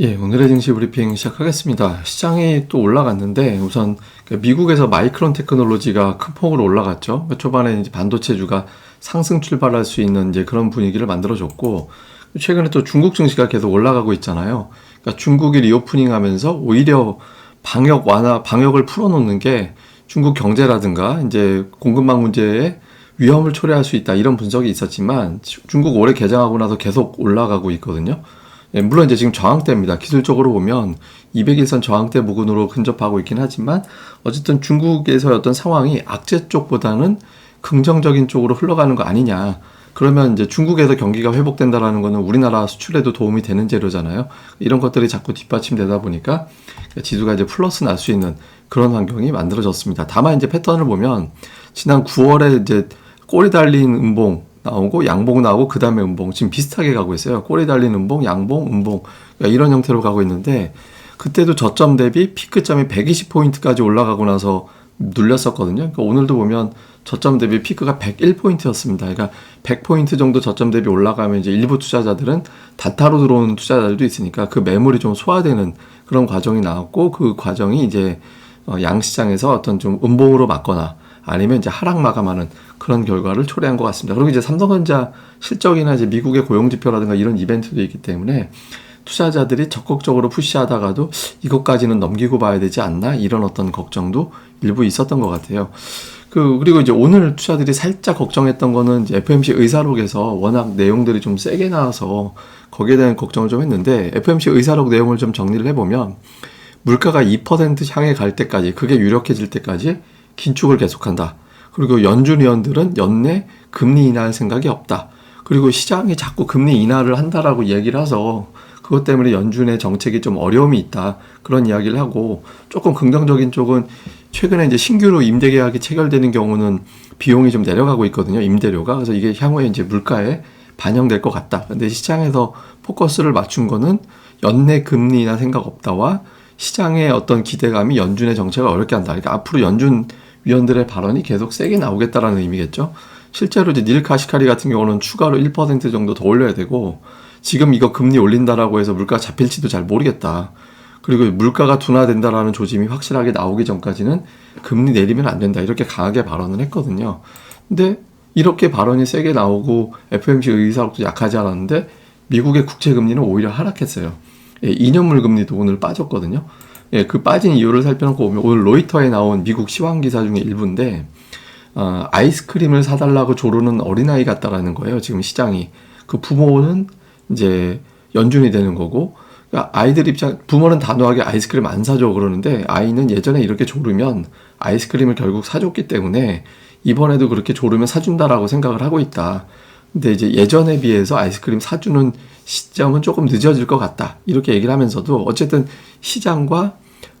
예, 오늘의 증시 브리핑 시작하겠습니다. 시장이 또 올라갔는데 우선 그 미국에서 마이크론 테크놀로지가 큰 폭으로 올라갔죠. 그 초반에 이제 반도체주가 상승 출발할 수 있는 이제 그런 분위기를 만들어줬고 최근에 또 중국 증시가 계속 올라가고 있잖아요. 그러니까 중국이 리오프닝 하면서 오히려 방역 완화, 방역을 풀어놓는 게 중국 경제라든가 이제 공급망 문제에 위험을 초래할 수 있다 이런 분석이 있었지만 중국 올해 개장하고 나서 계속 올라가고 있거든요. 예, 물론 이제 지금 저항대입니다. 기술적으로 보면 200일선 저항대 부근으로 근접하고 있긴 하지만 어쨌든 중국에서의 어떤 상황이 악재 쪽보다는 긍정적인 쪽으로 흘러가는 거 아니냐. 그러면 이제 중국에서 경기가 회복된다라는 거는 우리나라 수출에도 도움이 되는 재료잖아요. 이런 것들이 자꾸 뒷받침되다 보니까 지수가 이제 플러스 날 수 있는 그런 환경이 만들어졌습니다. 다만 이제 패턴을 보면 지난 9월에 이제 꼬리 달린 음봉 나오고 양봉 나오고 그 다음에 음봉 지금 비슷하게 가고 있어요. 꼬리 달린 음봉, 양봉, 음봉 그러니까 이런 형태로 가고 있는데 그때도 저점 대비 피크점이 120포인트까지 올라가고 나서 눌렸었거든요. 그러니까 오늘도 보면 저점 대비 피크가 101포인트였습니다. 그러니까 100포인트 정도 저점 대비 올라가면 이제 일부 투자자들은 단타로 들어오는 투자자들도 있으니까 그 매물이 좀 소화되는 그런 과정이 나왔고 그 과정이 이제 어, 양시장에서 어떤 좀 음봉으로 맞거나 아니면 이제 하락 마감하는 그런 결과를 초래한 것 같습니다. 그리고 이제 삼성전자 실적이나 이제 미국의 고용 지표라든가 이런 이벤트도 있기 때문에 투자자들이 적극적으로 푸시하다가도 이것까지는 넘기고 봐야 되지 않나 이런 어떤 걱정도 일부 있었던 것 같아요. 그 그리고 이제 오늘 투자들이 살짝 걱정했던 거는 이제 FMC 의사록에서 워낙 내용들이 좀 세게 나와서 거기에 대한 걱정을 좀 했는데 FMC 의사록 내용을 좀 정리를 해보면 물가가 2% 향해 갈 때까지 그게 유력해질 때까지 긴축을 계속한다. 그리고 연준 위원들은 연내 금리 인하할 생각이 없다. 그리고 시장이 자꾸 금리 인하를 한다라고 얘기를 해서 그것 때문에 연준의 정책이 좀 어려움이 있다. 그런 이야기를 하고 조금 긍정적인 쪽은 최근에 이제 신규로 임대 계약이 체결되는 경우는 비용이 좀 내려가고 있거든요. 임대료가. 그래서 이게 향후에 이제 물가에 반영될 것 같다. 근데 시장에서 포커스를 맞춘 거는 연내 금리나 생각 없다와 시장의 어떤 기대감이 연준의 정책을 어렵게 한다. 그러니까 앞으로 연준 위원들의 발언이 계속 세게 나오겠다라는 의미겠죠. 실제로 이제 닐 카시카리 같은 경우는 추가로 1% 정도 더 올려야 되고 지금 이거 금리 올린다라고 해서 물가 잡힐지도 잘 모르겠다. 그리고 물가가 둔화된다라는 조짐이 확실하게 나오기 전까지는 금리 내리면 안 된다. 이렇게 강하게 발언을 했거든요. 근데 이렇게 발언이 세게 나오고 FMC 의사록도 약하지 않았는데 미국의 국채 금리는 오히려 하락했어요. 예, 2년물 금리도 오늘 빠졌거든요. 예, 그 빠진 이유를 살펴놓고 보면 오늘 로이터에 나온 미국 시황 기사 중에 일부인데 어, 아이스크림을 사달라고 조르는 어린아이 같다라는 거예요. 지금 시장이 그 부모는 이제 연준이 되는 거고 그러니까 아이들 입장 부모는 단호하게 아이스크림 안 사줘 그러는데 아이는 예전에 이렇게 조르면 아이스크림을 결국 사줬기 때문에 이번에도 그렇게 조르면 사준다라고 생각을 하고 있다. 근데 이제 예전에 비해서 아이스크림 사주는 시점은 조금 늦어질 것 같다. 이렇게 얘기를 하면서도 어쨌든 시장과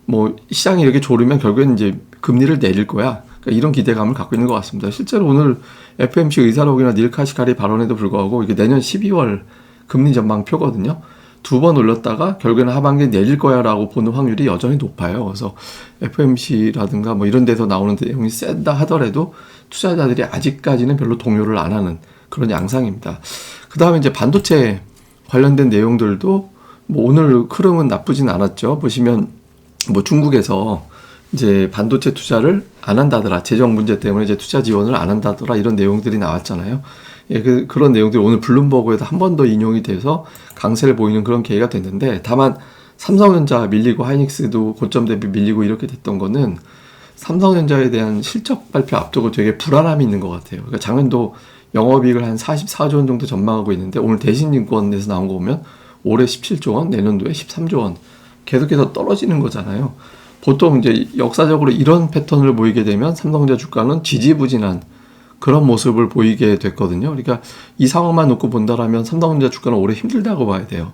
뭐 시장이 이렇게 조르면 결국엔 이제 금리를 내릴 거야. 그러니까 이런 기대감을 갖고 있는 것 같습니다. 실제로 오늘 FMC 의사록이나 닐 카시카리 발언에도 불구하고 이게 내년 12월 금리 전망표거든요. 두 번 올렸다가 결국에는 하반기에 내릴 거야라고 보는 확률이 여전히 높아요. 그래서 FMC라든가 뭐 이런 데서 나오는 내용이 센다 하더라도 투자자들이 아직까지는 별로 동요를 안 하는 그런 양상입니다. 그 다음에 이제 반도체 관련된 내용들도 뭐 오늘 흐름은 나쁘진 않았죠. 보시면 뭐 중국에서 이제 반도체 투자를 안 한다더라. 재정 문제 때문에 이제 투자 지원을 안 한다더라. 이런 내용들이 나왔잖아요. 예, 그, 그런 내용들이 오늘 블룸버그에도 한 번 더 인용이 돼서 강세를 보이는 그런 계기가 됐는데 다만 삼성전자 밀리고 하이닉스도 고점 대비 밀리고 이렇게 됐던 거는 삼성전자에 대한 실적 발표 앞두고 되게 불안함이 있는 것 같아요. 그러니까 작년도 영업이익을 한 44조 원 정도 전망하고 있는데 오늘 대신증권에서 나온 거 보면 올해 17조 원, 내년도에 13조 원 계속해서 떨어지는 거잖아요. 보통 이제 역사적으로 이런 패턴을 보이게 되면 삼성전자 주가는 지지부진한 그런 모습을 보이게 됐거든요. 그러니까 이 상황만 놓고 본다라면 삼성전자 주가는 올해 힘들다고 봐야 돼요.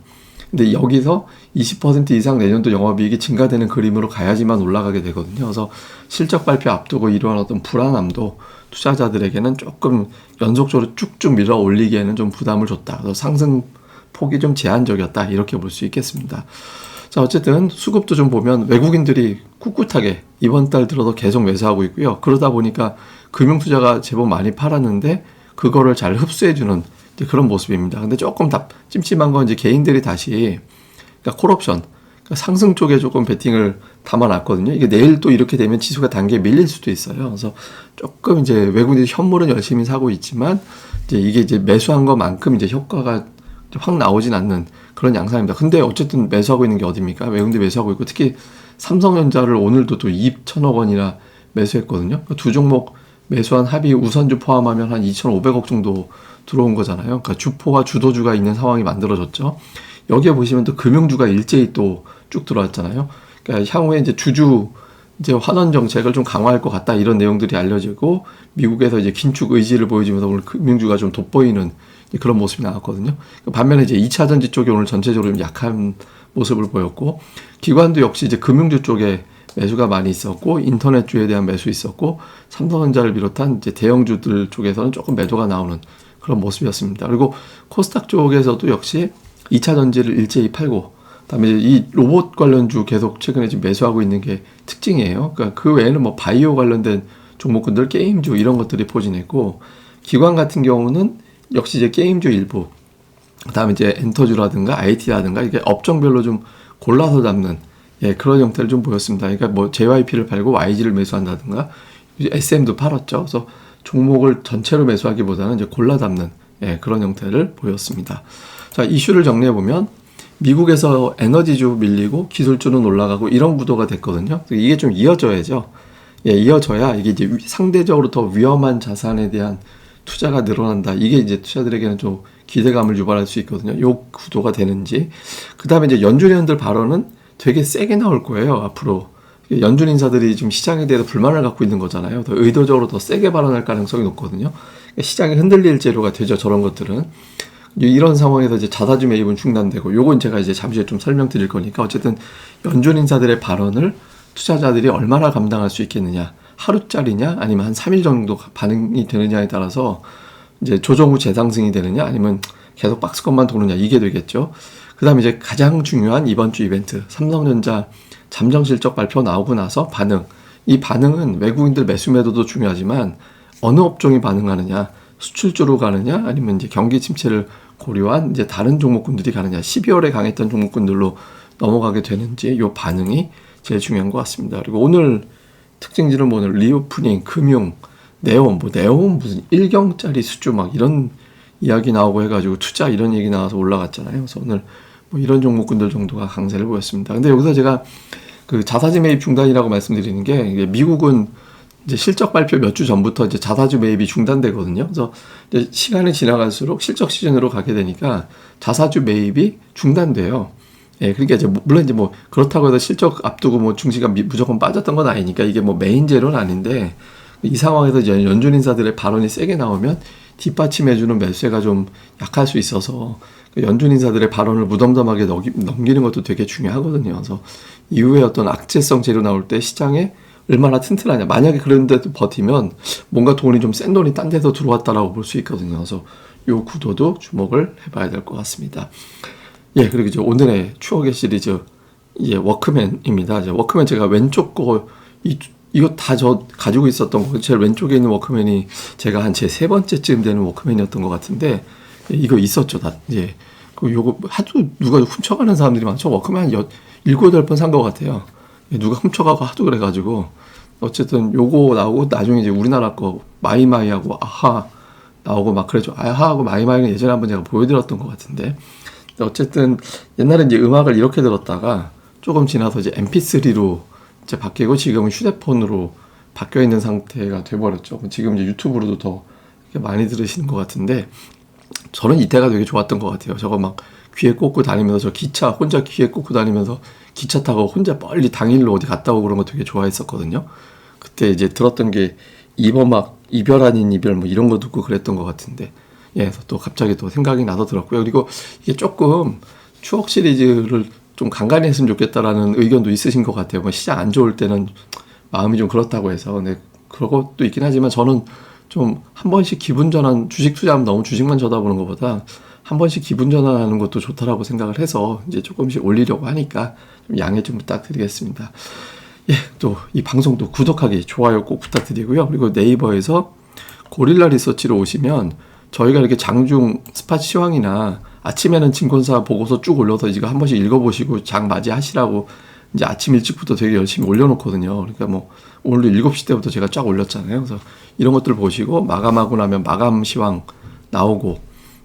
근데 여기서 20% 이상 내년도 영업이익이 증가되는 그림으로 가야지만 올라가게 되거든요. 그래서 실적 발표 앞두고 이러한 어떤 불안함도 투자자들에게는 조금 연속적으로 쭉쭉 밀어 올리기에는 좀 부담을 줬다. 그래서 상승 폭이 좀 제한적이었다. 이렇게 볼 수 있겠습니다. 자, 어쨌든 수급도 좀 보면 외국인들이 꿋꿋하게 이번 달 들어도 계속 매수하고 있고요. 그러다 보니까 금융 투자가 제법 많이 팔았는데 그거를 잘 흡수해주는 그런 모습입니다. 근데 조금 답, 찜찜한 건 이제 개인들이 다시 그러니까 콜옵션. 그러니까 상승 쪽에 조금 베팅을 담아놨거든요. 이게 내일 또 이렇게 되면 지수가 단계에 밀릴 수도 있어요. 그래서 조금 이제 외국인들이 현물은 열심히 사고 있지만 이제 이게 이제 매수한 것만큼 이제 효과가 확 나오진 않는 그런 양상입니다. 근데 어쨌든 매수하고 있는 게 어딥니까? 외국인들 매수하고 있고 특히 삼성전자를 오늘도 또 2천억 원이나 매수했거든요. 그러니까 두 종목 매수한 합이 우선주 포함하면 한 2,500억 정도 들어온 거잖아요. 그러니까 주포와 주도주가 있는 상황이 만들어졌죠. 여기에 보시면 또 금융주가 일제히 또 쭉 들어왔잖아요. 그러니까 향후에 이제 주주 이제 환원 정책을 좀 강화할 것 같다 이런 내용들이 알려지고 미국에서 이제 긴축 의지를 보여주면서 오늘 금융주가 좀 돋보이는 그런 모습이 나왔거든요. 반면에 이제 2차 전지 쪽이 오늘 전체적으로 좀 약한 모습을 보였고 기관도 역시 이제 금융주 쪽에 매수가 많이 있었고 인터넷주에 대한 매수 있었고 삼성전자를 비롯한 이제 대형주들 쪽에서는 조금 매도가 나오는 그런 모습이었습니다. 그리고 코스닥 쪽에서도 역시 2차 전지를 일제히 팔고 그 다음에 이 로봇 관련주 계속 최근에 지금 매수하고 있는 게 특징이에요. 그러니까 그 외에는 뭐 바이오 관련된 종목군들 게임주 이런 것들이 포진했고 기관 같은 경우는 역시 이제 게임주 일부 그다음에 이제 엔터주라든가 IT라든가 이게 업종별로 좀 골라서 잡는 예, 그런 형태를 좀 보였습니다. 그러니까 뭐 JYP를 팔고 YG를 매수한다든가 SM도 팔았죠. 그래서 종목을 전체로 매수하기보다는 이제 골라 잡는 예, 그런 형태를 보였습니다. 자, 이슈를 정리해 보면 미국에서 에너지주 밀리고 기술주는 올라가고 이런 구도가 됐거든요. 이게 좀 이어져야죠. 예, 이어져야 이게 이제 상대적으로 더 위험한 자산에 대한 투자가 늘어난다. 이게 이제 투자들에게는 좀 기대감을 유발할 수 있거든요. 요 구도가 되는지. 그 다음에 이제 연준위원들 발언은 되게 세게 나올 거예요, 앞으로. 연준 인사들이 지금 시장에 대해서 불만을 갖고 있는 거잖아요. 더 의도적으로 더 세게 발언할 가능성이 높거든요. 시장이 흔들릴 재료가 되죠, 저런 것들은. 이런 상황에서 이제 자사주 매입은 중단되고, 요건 제가 이제 잠시 좀 설명드릴 거니까, 어쨌든 연준 인사들의 발언을 투자자들이 얼마나 감당할 수 있겠느냐. 하루짜리냐, 아니면 한 3일 정도 반응이 되느냐에 따라서 이제 조정 후 재상승이 되느냐, 아니면 계속 박스권만 도느냐, 이게 되겠죠. 그 다음에 이제 가장 중요한 이번 주 이벤트, 삼성전자 잠정 실적 발표 나오고 나서 반응. 이 반응은 외국인들 매수 매도도 중요하지만 어느 업종이 반응하느냐, 수출주로 가느냐, 아니면 이제 경기 침체를 고려한 이제 다른 종목군들이 가느냐, 12월에 강했던 종목군들로 넘어가게 되는지 이 반응이 제일 중요한 것 같습니다. 그리고 오늘 특징지는 뭐 오늘 리오프닝, 금융, 네온, 뭐 네온 무슨 일경짜리 수주 막 이런 이야기 나오고 해가지고 투자 이런 얘기 나와서 올라갔잖아요. 그래서 오늘 뭐 이런 종목군들 정도가 강세를 보였습니다. 근데 여기서 제가 그 자사주 매입 중단이라고 말씀드리는 게 미국은 이제 실적 발표 몇 주 전부터 이제 자사주 매입이 중단되거든요. 그래서 이제 시간이 지나갈수록 실적 시즌으로 가게 되니까 자사주 매입이 중단돼요. 예, 그러니까 이제 뭐 물론 이제 뭐 그렇다고 해서 실적 앞두고 뭐 중시가 무조건 빠졌던 건 아니니까 이게 뭐 메인 재료는 아닌데 이 상황에서 이제 연준 인사들의 발언이 세게 나오면 뒷받침해주는 매수세가 좀 약할 수 있어서 그 연준 인사들의 발언을 무덤덤하게 넘기는 것도 되게 중요하거든요. 그래서 이후에 어떤 악재성 재료 나올 때 시장에 얼마나 튼튼하냐. 만약에 그런데도 버티면 뭔가 돈이 좀 센 돈이 딴 데서 들어왔다라고 볼 수 있거든요. 그래서 요 구도도 주목을 해봐야 될 것 같습니다. 예, 그리고 이제 오늘의 추억의 시리즈 예, 워크맨입니다. 이제 워크맨 제가 왼쪽 거 이, 이거 다 저 가지고 있었던 거, 제일 왼쪽에 있는 워크맨이 제가 한 제 세 번째쯤 되는 워크맨이었던 것 같은데 예, 이거 있었죠, 다. 예. 그 요거 하도 누가 훔쳐가는 사람들이 많죠. 워크맨 한 일곱 여덟 번 산 것 같아요. 예, 누가 훔쳐가고 하도 그래가지고 어쨌든 요거 나오고 나중에 이제 우리나라 거 마이마이하고 아하 나오고 막 그래죠. 아하하고 마이마이는 예전에 한번 제가 보여드렸던 것 같은데 어쨌든 옛날에 이제 음악을 이렇게 들었다가 조금 지나서 이제 MP3로 이제 바뀌고 지금은 휴대폰으로 바뀌어 있는 상태가 돼버렸죠. 지금 이제 유튜브로도 더 많이 들으시는 것 같은데 저는 이때가 되게 좋았던 것 같아요. 저거 막 귀에 꽂고 다니면서 저 기차 혼자 귀에 꽂고 다니면서 기차 타고 혼자 빨리 당일로 어디 갔다 오고 그런 거 되게 좋아했었거든요. 그때 이제 들었던 게막 이별 아닌 이별 뭐 이런 거 듣고 그랬던 것 같은데 예, 또 갑자기 또 생각이 나서 들었고요. 그리고 이게 조금 추억 시리즈를 좀 간간히 했으면 좋겠다라는 의견도 있으신 것 같아요. 뭐 시장 안 좋을 때는 마음이 좀 그렇다고 해서. 근데 그런 것도 있긴 하지만 저는 좀 한 번씩 기분 전환, 주식 투자하면 너무 주식만 쳐다보는 것보다 한 번씩 기분 전환하는 것도 좋다라고 생각을 해서 이제 조금씩 올리려고 하니까 좀 양해 좀 부탁드리겠습니다. 예, 또 이 방송도 구독하기, 좋아요 꼭 부탁드리고요. 그리고 네이버에서 고릴라 리서치로 오시면 저희가 이렇게 장중 스팟 시황이나 아침에는 증권사 보고서 쭉 올려서 이거 한 번씩 읽어보시고 장 맞이하시라고 이제 아침 일찍부터 되게 열심히 올려놓거든요. 그러니까 뭐 오늘 7시 때부터 제가 쫙 올렸잖아요. 그래서 이런 것들 보시고 마감하고 나면 마감 시황 나오고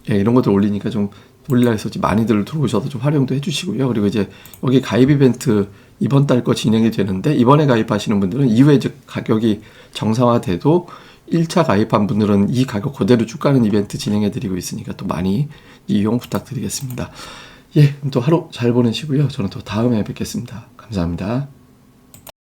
예, 이런 것들 올리니까 좀 올리라 이제 많이들 들어오셔서 좀 활용도 해주시고요. 그리고 이제 여기 가입 이벤트 이번 달 거 진행이 되는데 이번에 가입하시는 분들은 이후에 이제 가격이 정상화돼도 1차 가입한 분들은 이 가격 그대로 쭉 가는 이벤트 진행해 드리고 있으니까 또 많이 이용 부탁드리겠습니다. 예, 또 하루 잘 보내시고요. 저는 또 다음에 뵙겠습니다. 감사합니다.